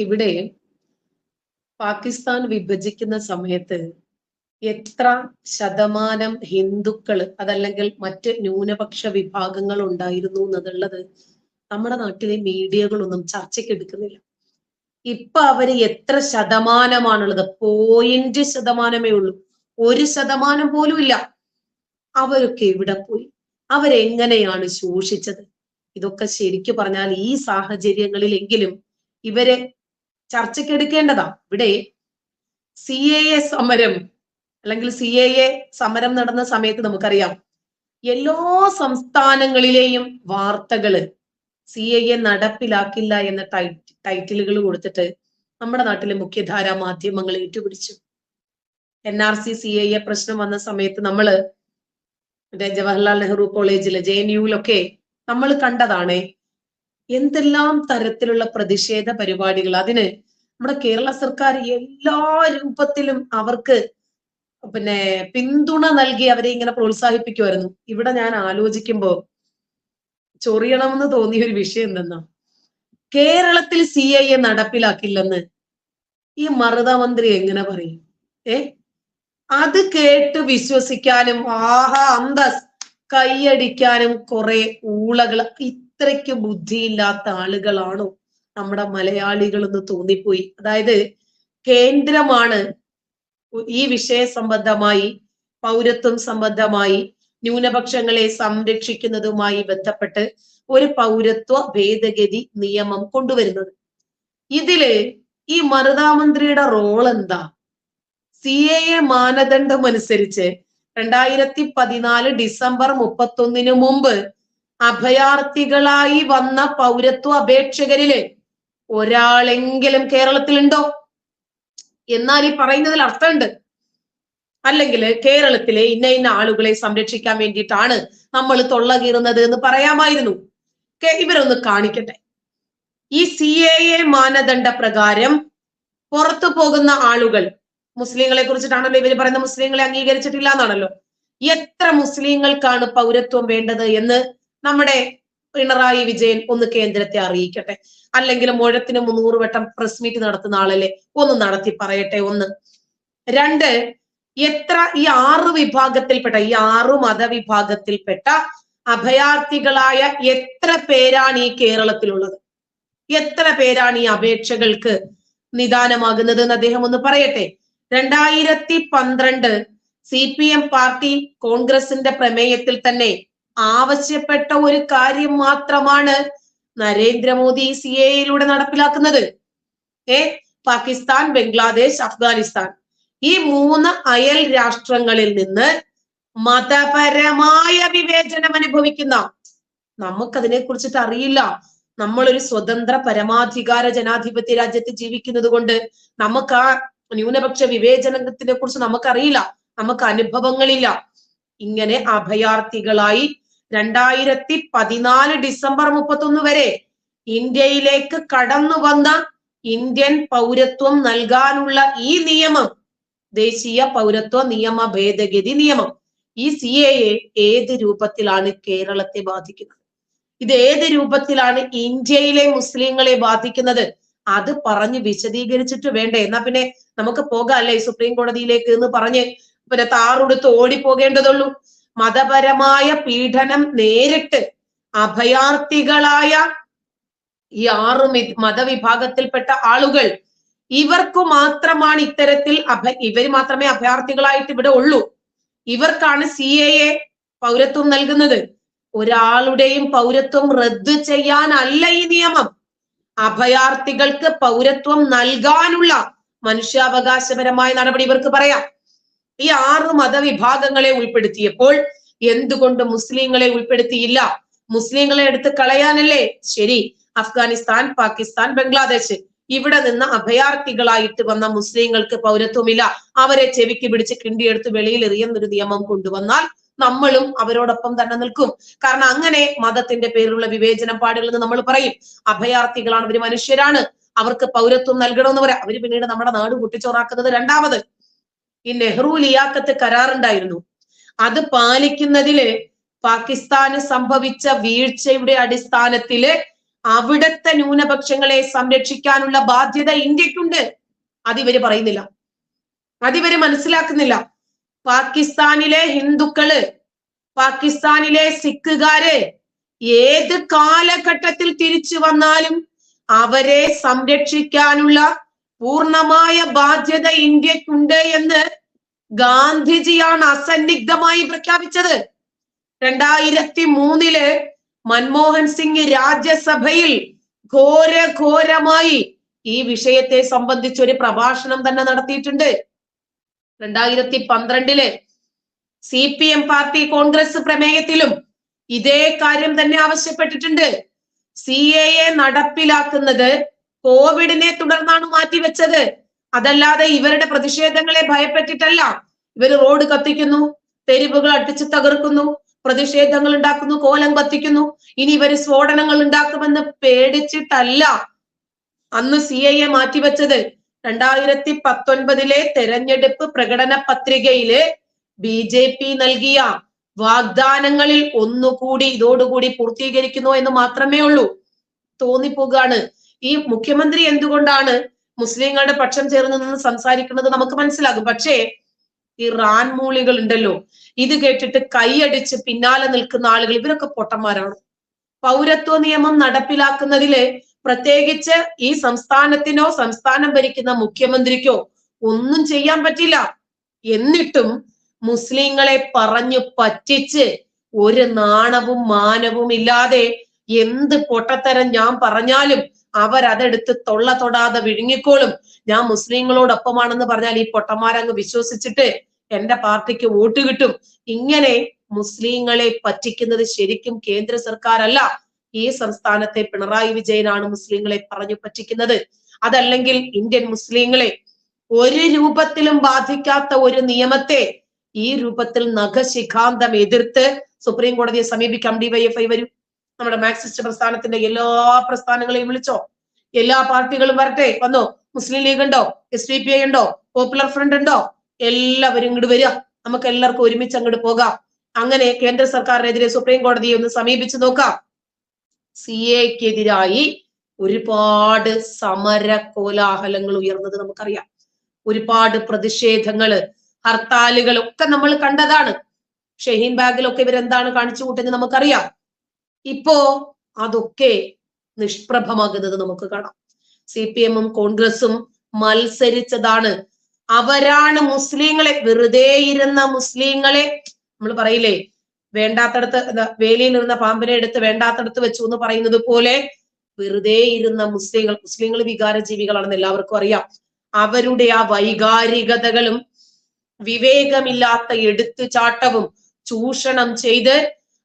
ഇവിടെ പാകിസ്ഥാൻ വിഭജിക്കുന്ന സമയത്ത് എത്ര ശതമാനം ഹിന്ദുക്കൾ അതല്ലെങ്കിൽ മറ്റ് ന്യൂനപക്ഷ വിഭാഗങ്ങൾ ഉണ്ടായിരുന്നു എന്നുള്ളത് നമ്മുടെ നാട്ടിലെ മീഡിയകളൊന്നും ചർച്ചയ്ക്ക് എടുക്കുന്നില്ല. ഇപ്പൊ അവർ എത്ര ശതമാനമാണുള്ളത്? പോയിന്റ് ശതമാനമേ ഉള്ളൂ. ഒരു ശതമാനം പോലും ഇല്ല. അവരൊക്കെ ഇവിടെ പോയി? അവരെങ്ങനെയാണ് ശോഷിച്ചത്? ഇതൊക്കെ ശരിക്കു പറഞ്ഞാൽ ഈ സാഹചര്യങ്ങളിലെങ്കിലും ഇവരെ ചർച്ചയ്ക്ക് എടുക്കേണ്ടതാ. ഇവിടെ സി എ എ സമരം അല്ലെങ്കിൽ സി എ എ സമരം നടന്ന സമയത്ത് നമുക്കറിയാം. എല്ലാ സംസ്ഥാനങ്ങളിലെയും വാർത്തകൾ സി എ എ നടപ്പിലാക്കില്ല എന്ന ടൈറ്റിലുകൾ കൊടുത്തിട്ട് നമ്മുടെ നാട്ടിലെ മുഖ്യധാരാ മാധ്യമങ്ങൾ ഏറ്റുപിടിച്ചു. N R C C A A പ്രശ്നം വന്ന സമയത്ത് നമ്മൾ ജവഹർലാൽ നെഹ്റു കോളേജിൽ ജെ എൻ യുവിലൊക്കെ നമ്മൾ കണ്ടതാണ് എന്തെല്ലാം തരത്തിലുള്ള പ്രതിഷേധ പരിപാടികൾ. അതിന് നമ്മുടെ കേരള സർക്കാർ എല്ലാ രൂപത്തിലും അവർക്ക് പിന്നെ പിന്തുണ നൽകി അവരെ ഇങ്ങനെ പ്രോത്സാഹിപ്പിക്കുമായിരുന്നു. ഇവിടെ ഞാൻ ആലോചിക്കുമ്പോ ചൊറിയണമെന്ന് തോന്നിയ ഒരു വിഷയം എന്തെന്നാ? കേരളത്തിൽ സി ഐ എ നടപ്പിലാക്കില്ലെന്ന് ഈ മറുത മന്ത്രി എങ്ങനെ പറയും? ഏ? അത് കേട്ട് വിശ്വസിക്കാനും ആഹാ അന്തസ് കൈയടിക്കാനും കുറെ ഊളകൾ ഇത്രയ്ക്ക് ബുദ്ധിയില്ലാത്ത ആളുകളാണോ? നമ്മുടെ മലയാളികൾ എന്ന് തോന്നിപ്പോയി. അതായത് കേന്ദ്രമാണ് ഈ വിഷയ സംബന്ധമായി പൗരത്വം സംബന്ധമായി ന്യൂനപക്ഷങ്ങളെ സംരക്ഷിക്കുന്നതുമായി ബന്ധപ്പെട്ട് ഒരു പൗരത്വ ഭേദഗതി നിയമം കൊണ്ടുവരുന്നത്. ഇതിൽ ഈ മറുതാമന്ത്രിയുടെ റോൾ എന്താ? സി എ എ മാനദണ്ഡം അനുസരിച്ച് രണ്ടായിരത്തി പതിനാല് ഡിസംബർ മുപ്പത്തൊന്നിന് മുമ്പ് അഭയാർത്ഥികളായി വന്ന പൗരത്വ അപേക്ഷകരിൽ ഒരാളെങ്കിലും കേരളത്തിലുണ്ടോ? എന്നാൽ ഈ പറയുന്നതിൽ അർത്ഥമുണ്ട്. അല്ലെങ്കിൽ കേരളത്തിലെ ഇന്ന ഇന്ന ആളുകളെ സംരക്ഷിക്കാൻ വേണ്ടിയിട്ടാണ് നമ്മൾ തൊള്ള കീറുന്നത് എന്ന് പറയാമായിരുന്നു. ഇവരൊന്ന് കാണിക്കട്ടെ. ഈ സി എ എ മാനദണ്ഡ പ്രകാരം പുറത്തു പോകുന്ന ആളുകൾ മുസ്ലിങ്ങളെ കുറിച്ചിട്ടാണല്ലോ ഇവർ പറയുന്ന മുസ്ലിങ്ങളെ അംഗീകരിച്ചിട്ടില്ല എന്നാണല്ലോ. എത്ര മുസ്ലിങ്ങൾക്കാണ് പൗരത്വം വേണ്ടത് എന്ന് നമ്മുടെ പിണറായി വിജയൻ ഒന്ന് കേന്ദ്രത്തെ അറിയിക്കട്ടെ. അല്ലെങ്കിൽ മുഴത്തിന് മുന്നൂറ് വട്ടം പ്രസ് മീറ്റ് നടത്തുന്ന ആളല്ലേ? ഒന്ന് നടത്തി പറയട്ടെ ഒന്ന്. രണ്ട് എത്ര ഈ ആറ് വിഭാഗത്തിൽപ്പെട്ട ഈ ആറു മതവിഭാഗത്തിൽപ്പെട്ട അഭയാർത്ഥികളായ എത്ര പേരാണ് ഈ കേരളത്തിലുള്ളത്? എത്ര പേരാണ് ഈ അപേക്ഷകൾക്ക് നിദാനമാകുന്നത് എന്ന് അദ്ദേഹം ഒന്ന് പറയട്ടെ? രണ്ടായിരത്തി പന്ത്രണ്ട് സി പി എം പാർട്ടി കോൺഗ്രസിന്റെ പ്രമേയത്തിൽ തന്നെ ആവശ്യപ്പെട്ട ഒരു കാര്യം മാത്രമാണ് നരേന്ദ്രമോദി സി എയിലൂടെ നടപ്പിലാക്കുന്നത്. ഏ? പാകിസ്ഥാൻ ബംഗ്ലാദേശ് അഫ്ഗാനിസ്ഥാൻ. ഈ മൂന്ന് അയൽ രാഷ്ട്രങ്ങളിൽ നിന്ന് മതപരമായ വിവേചനം അനുഭവിക്കുന്ന നമുക്കതിനെ കുറിച്ചിട്ട് അറിയില്ല. നമ്മളൊരു സ്വതന്ത്ര പരമാധികാര ജനാധിപത്യ രാജ്യത്ത് ജീവിക്കുന്നത് കൊണ്ട് നമുക്ക് ആ ന്യൂനപക്ഷ വിവേചനത്തിനെ കുറിച്ച് നമുക്കറിയില്ല. നമുക്ക് അനുഭവങ്ങളില്ല. ഇങ്ങനെ അഭയാർത്ഥികളായി രണ്ടായിരത്തി പതിനാല് ഡിസംബർ മുപ്പത്തൊന്ന് വരെ ഇന്ത്യയിലേക്ക് കടന്നു വന്ന ഇന്ത്യൻ പൗരത്വം നൽകാനുള്ള ഈ നിയമം ദേശീയ പൗരത്വ നിയമ ഭേദഗതി നിയമം ഈ സി എ ഏത് രൂപത്തിലാണ് കേരളത്തെ ബാധിക്കുന്നത്? ഇത് ഏത് രൂപത്തിലാണ് ഇന്ത്യയിലെ മുസ്ലിങ്ങളെ ബാധിക്കുന്നത്? അത് പറഞ്ഞ് വിശദീകരിച്ചിട്ട് വേണ്ടേ? എന്നാ പിന്നെ നമുക്ക് പോകാം അല്ലേ സുപ്രീം കോടതിയിലേക്ക് എന്ന് പറഞ്ഞ്. പിന്നെ താറുടുത്ത് ഓടിപ്പോകേണ്ടതുള്ളൂ. മതപരമായ പീഡനം നേരിട്ട് അഭയാർത്ഥികളായ ഈ ആറ് മതവിഭാഗത്തിൽപ്പെട്ട ആളുകൾ ഇവർക്ക് മാത്രമാണ് ഇത്തരത്തിൽ അഭ ഇവർ മാത്രമേ അഭയാർത്ഥികളായിട്ട് ഇവിടെ ഉള്ളൂ. ഇവർക്കാണ് സി എ എ പൗരത്വം നൽകുന്നത്. ഒരാളുടെയും പൗരത്വം റദ്ദു ചെയ്യാനല്ല ഈ നിയമം. അഭയാർത്ഥികൾക്ക് പൗരത്വം നൽകാനുള്ള മനുഷ്യാവകാശപരമായ നടപടി ഇവർക്ക് പറയാം. ഈ ആറ് മതവിഭാഗങ്ങളെ ഉൾപ്പെടുത്തിയപ്പോൾ എന്തുകൊണ്ട് മുസ്ലിങ്ങളെ ഉൾപ്പെടുത്തിയില്ല? മുസ്ലിങ്ങളെ എടുത്ത് കളയാനല്ലേ? ശരി അഫ്ഗാനിസ്ഥാൻ പാകിസ്ഥാൻ ബംഗ്ലാദേശ്. ഇവിടെ നിന്ന് അഭയാർത്ഥികളായിട്ട് വന്ന മുസ്ലിങ്ങൾക്ക് പൗരത്വമില്ല. അവരെ ചെവിക്ക് പിടിച്ച് കിണ്ടിയെടുത്ത് വെളിയിൽ എറിയുന്നൊരു നിയമം കൊണ്ടുവന്നാൽ നമ്മളും അവരോടൊപ്പം തന്നെ നിൽക്കും. കാരണം അങ്ങനെ മതത്തിന്റെ പേരിലുള്ള വിവേചനം പാടില്ലെന്ന് നമ്മൾ പറയും. അഭയാർത്ഥികളാണ് അവർ മനുഷ്യരാണ്. അവർക്ക് പൗരത്വം നൽകണമെന്ന് പറയാം. അവർ പിന്നീട് നമ്മുടെ നാട് കുട്ടിച്ചോറാക്കുന്നത് രണ്ടാമത്. ഈ നെഹ്റു ലിയാക്കത്ത് കരാറുണ്ടായിരുന്നു. അത് പാലിക്കുന്നതിൽ പാകിസ്ഥാന് സംഭവിച്ച വീഴ്ചയുടെ അടിസ്ഥാനത്തിൽ അവിടുത്തെ ന്യൂനപക്ഷങ്ങളെ സംരക്ഷിക്കാനുള്ള ബാധ്യത ഇന്ത്യക്കുണ്ട്. അതിവര് പറയുന്നില്ല. അതിവര് മനസ്സിലാക്കുന്നില്ല. പാകിസ്ഥാനിലെ ഹിന്ദുക്കൾ പാകിസ്ഥാനിലെ സിഖുകാര് ഏത് കാലഘട്ടത്തിൽ തിരിച്ചു വന്നാലും അവരെ സംരക്ഷിക്കാനുള്ള പൂർണമായ ബാധ്യത ഇന്ത്യക്കുണ്ട് എന്ന് ഗാന്ധിജിയാണ് അസന്നിഗ്ധമായി പ്രഖ്യാപിച്ചത്. രണ്ടായിരത്തി മൂന്നിൽ മൻമോഹൻ സിംഗ് രാജ്യസഭയിൽ ഘോര ഘോരമായി ഈ വിഷയത്തെ സംബന്ധിച്ച് ഒരു പ്രഭാഷണം തന്നെ നടത്തിയിട്ടുണ്ട്. രണ്ടായിരത്തി പന്ത്രണ്ടിൽ C P M party Congress പ്രമേയത്തിലും ഇതേ കാര്യം തന്നെ ആവശ്യപ്പെട്ടിട്ടുണ്ട്. സി എ നടപ്പിലാക്കുന്നത് കോവിഡിനെ തുടർന്നാണ് മാറ്റിവെച്ചത്. അതല്ലാതെ ഇവരുടെ പ്രതിഷേധങ്ങളെ ഭയപ്പെട്ടിട്ടല്ല. ഇവർ റോഡ് കത്തിക്കുന്നു തെരുവുകൾ അടിച്ചു തകർക്കുന്നു പ്രതിഷേധങ്ങൾ ഉണ്ടാക്കുന്നു കോലം കത്തിക്കുന്നു. ഇനി ഇവർ സ്ഫോടനങ്ങൾ ഉണ്ടാക്കുമെന്ന് പേടിച്ചിട്ടല്ല അന്ന് സി ഐ എ മാറ്റിവെച്ചത്. രണ്ടായിരത്തി പത്തൊൻപതിലെ തെരഞ്ഞെടുപ്പ് പ്രകടന പത്രികയിൽ ബി ജെ പി നൽകിയ വാഗ്ദാനങ്ങളിൽ ഒന്നുകൂടി ഇതോടുകൂടി പൂർത്തീകരിക്കുന്നു എന്ന് മാത്രമേ ഉള്ളൂ. തോന്നിപ്പോകാണ്. ഈ മുഖ്യമന്ത്രി എന്തുകൊണ്ടാണ് മുസ്ലിങ്ങളുടെ പക്ഷം ചേർന്ന് നിന്ന് സംസാരിക്കുന്നത് നമുക്ക് മനസ്സിലാകും. പക്ഷേ ഈ റാൻമൂളികൾ ഉണ്ടല്ലോ. ഇത് കേട്ടിട്ട് കൈയടിച്ച് പിന്നാലെ നിൽക്കുന്ന ആളുകൾ ഇവരൊക്കെ പൊട്ടന്മാരാണ്. പൗരത്വ നിയമം നടപ്പിലാക്കുന്നതിൽ പ്രത്യേകിച്ച് ഈ സംസ്ഥാനത്തിനോ സംസ്ഥാനം ഭരിക്കുന്ന മുഖ്യമന്ത്രിക്കോ ഒന്നും ചെയ്യാൻ പറ്റില്ല. എന്നിട്ടും മുസ്ലിങ്ങളെ പറഞ്ഞു പറ്റിച്ച് ഒരു നാണവും മാനവും ഇല്ലാതെ എന്ത് പൊട്ടത്തരം ഞാൻ പറഞ്ഞാലും അവരതെടുത്ത് തൊള്ള തൊടാതെ വിഴുങ്ങിക്കോളും. ഞാൻ മുസ്ലിങ്ങളോടൊപ്പമാണെന്ന് പറഞ്ഞാൽ ഈ പൊട്ടന്മാരങ്ങ് വിശ്വസിച്ചിട്ട് എന്റെ പാർട്ടിക്ക് വോട്ട് കിട്ടും. ഇങ്ങനെ മുസ്ലിങ്ങളെ പറ്റിക്കുന്നത് ശരിക്കും കേന്ദ്ര സർക്കാരല്ല. ഈ സംസ്ഥാനത്തെ പിണറായി വിജയനാണ് മുസ്ലിങ്ങളെ പറഞ്ഞു പറ്റിക്കുന്നത്. അതല്ലെങ്കിൽ ഇന്ത്യൻ മുസ്ലിങ്ങളെ ഒരു രൂപത്തിലും ബാധിക്കാത്ത ഒരു നിയമത്തെ ഈ രൂപത്തിൽ നഖശിഖാന്തം എതിർത്ത് സുപ്രീം കോടതിയെ സമീപിക്കാം ഡിവൈഎഫ്ഐ വരും. നമ്മുടെ മാർക്സിസ്റ്റ് പ്രസ്ഥാനത്തിന്റെ എല്ലാ പ്രസ്ഥാനങ്ങളെയും വിളിച്ചോ എല്ലാ പാർട്ടികളും വരട്ടെ. വന്നോ മുസ്ലിം ലീഗ് ഉണ്ടോ? എസ് ഡി പി ഐ ഉണ്ടോ? പോപ്പുലർ ഫ്രണ്ട് ഉണ്ടോ? എല്ലാവരും ഇങ്ങോട്ട് വരിക. നമുക്ക് എല്ലാവർക്കും ഒരുമിച്ച് അങ്ങോട്ട് പോകാം. അങ്ങനെ കേന്ദ്ര സർക്കാരിനെതിരെ സുപ്രീം കോടതിയെ ഒന്ന് സമീപിച്ചു നോക്കാം. സി എക്കെതിരായി ഒരുപാട് സമര കോലാഹലങ്ങൾ ഉയർന്നത് നമുക്കറിയാം. ഒരുപാട് പ്രതിഷേധങ്ങൾ ഹർത്താലുകൾ ഒക്കെ നമ്മൾ കണ്ടതാണ്. ഷഹീൻ ബാഗിലൊക്കെ ഇവരെന്താണ് കാണിച്ചു കൂട്ടുന്നത് നമുക്കറിയാം. ഇപ്പോ അതൊക്കെ നിഷ്പ്രഭമാകുന്നത് നമുക്ക് കാണാം. സി പി എമ്മും കോൺഗ്രസും മത്സരിച്ചതാണ്. അവരാണ് മുസ്ലിങ്ങളെ വെറുതെ ഇരുന്ന മുസ്ലിങ്ങളെ. നമ്മൾ പറയില്ലേ വേണ്ടാത്തടത്ത് വേലിയിൽ ഇരുന്ന പാമ്പിനെ എടുത്ത് വേണ്ടാത്തടത്ത് വെച്ചു എന്ന് പറയുന്നത് പോലെ വെറുതെ ഇരുന്ന മുസ്ലിങ്ങൾ മുസ്ലിങ്ങൾ വികാരജീവികളാണെന്ന് എല്ലാവർക്കും അറിയാം. അവരുടെ ആ വൈകാരികതകളും വിവേകമില്ലാത്ത എടുത്തുചാട്ടവും ചൂഷണം ചെയ്ത്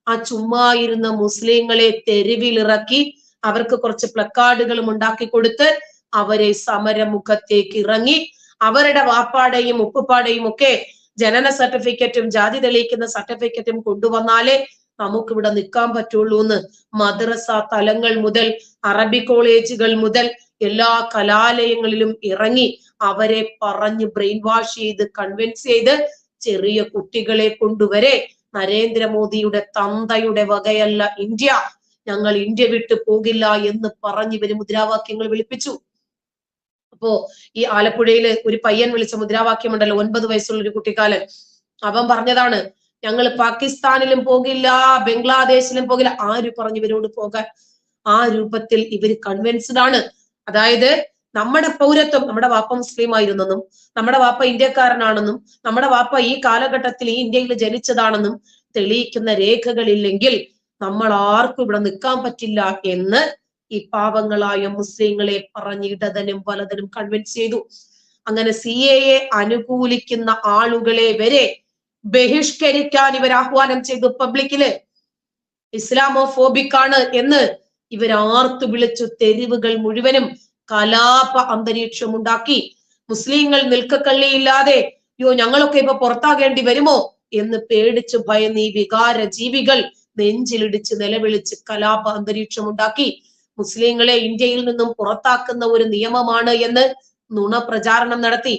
ആ ചുമ്മാ ഇരുന്ന മുസ്ലിങ്ങളെ തെരുവിലിറക്കി അവർക്ക് കുറച്ച് പ്ലക്കാർഡുകളും ഉണ്ടാക്കി കൊടുത്ത് അവരെ സമരമുഖത്തേക്ക് ഇറങ്ങി. അവരുടെ വാപ്പാടെയും ഉപ്പുപ്പാടെയും ഒക്കെ ജനന സർട്ടിഫിക്കറ്റും ജാതി തെളിയിക്കുന്ന സർട്ടിഫിക്കറ്റും കൊണ്ടുവന്നാലേ നമുക്കിവിടെ നിൽക്കാൻ പറ്റുള്ളൂ എന്ന് മദ്രസ തലങ്ങൾ മുതൽ അറബി കോളേജുകൾ മുതൽ എല്ലാ കലാലയങ്ങളിലും ഇറങ്ങി അവരെ പറഞ്ഞ് ബ്രെയിൻ വാഷ് ചെയ്ത് കൺവിൻസ് ചെയ്ത് ചെറിയ കുട്ടികളെ കൊണ്ടുവരെ നരേന്ദ്രമോദിയുടെ തന്തയുടെ വകയല്ല ഇന്ത്യ. ഞങ്ങൾ ഇന്ത്യ വിട്ടു പോകില്ല എന്ന് പറഞ്ഞ് ഇവർ മുദ്രാവാക്യങ്ങൾ വിളിപ്പിച്ചു. അപ്പോ ഈ ആലപ്പുഴയിൽ ഒരു പയ്യൻ വിളിച്ച മുദ്രാവാക്യം ഉണ്ടല്ലോ ഒൻപത് വയസ്സുള്ള ഒരു കുട്ടിക്കാലൻ. അവൻ പറഞ്ഞതാണ് ഞങ്ങൾ പാകിസ്ഥാനിലും പോകില്ല ബംഗ്ലാദേശിലും പോകില്ല. ആര് പറഞ്ഞു ഇവരോട് പോകാൻ ആ രൂപത്തിൽ ഇവർ കൺവിൻസ്ഡ് ആണ്. അതായത് നമ്മുടെ പൗരത്വം നമ്മുടെ വാപ്പ മുസ്ലിമായിരുന്നെന്നും നമ്മുടെ വാപ്പ ഇന്ത്യക്കാരനാണെന്നും നമ്മുടെ വാപ്പ ഈ കാലഘട്ടത്തിൽ ഈ ഇന്ത്യയിൽ ജനിച്ചതാണെന്നും തെളിയിക്കുന്ന രേഖകളില്ലെങ്കിൽ നമ്മൾ ആർക്കും ഇവിടെ നിൽക്കാൻ പറ്റില്ല എന്ന് ഈ പാവങ്ങളായ മുസ്ലിങ്ങളെ പറഞ്ഞ് ഇടതനും വലതനും കൺവിൻസ് ചെയ്തു. അങ്ങനെ സി എയെ അനുകൂലിക്കുന്ന ആളുകളെ വരെ ബഹിഷ്കരിക്കാൻ ഇവർ ആഹ്വാനം ചെയ്തു പബ്ലിക്കിൽ ഇസ്ലാമോഫോബിക് ആണ് എന്ന് ഇവർ ആർത്തു വിളിച്ചു തെരുവുകൾ മുഴുവനും കലാപ അന്തരീക്ഷം ഉണ്ടാക്കി മുസ്ലിങ്ങൾ നിൽക്കക്കള്ളിയില്ലാതെ യോ ഞങ്ങളൊക്കെ ഇപ്പൊ പുറത്താകേണ്ടി വരുമോ? എന്ന് പേടിച്ച് ഭയന്ന് ഈ വികാര ജീവികൾ നെഞ്ചിലിടിച്ച് നിലവിളിച്ച് കലാപ അന്തരീക്ഷം ഉണ്ടാക്കി മുസ്ലിങ്ങളെ ഇന്ത്യയിൽ നിന്നും പുറത്താക്കുന്ന ഒരു നിയമമാണ് എന്ന് നുണ പ്രചാരണം നടത്തി.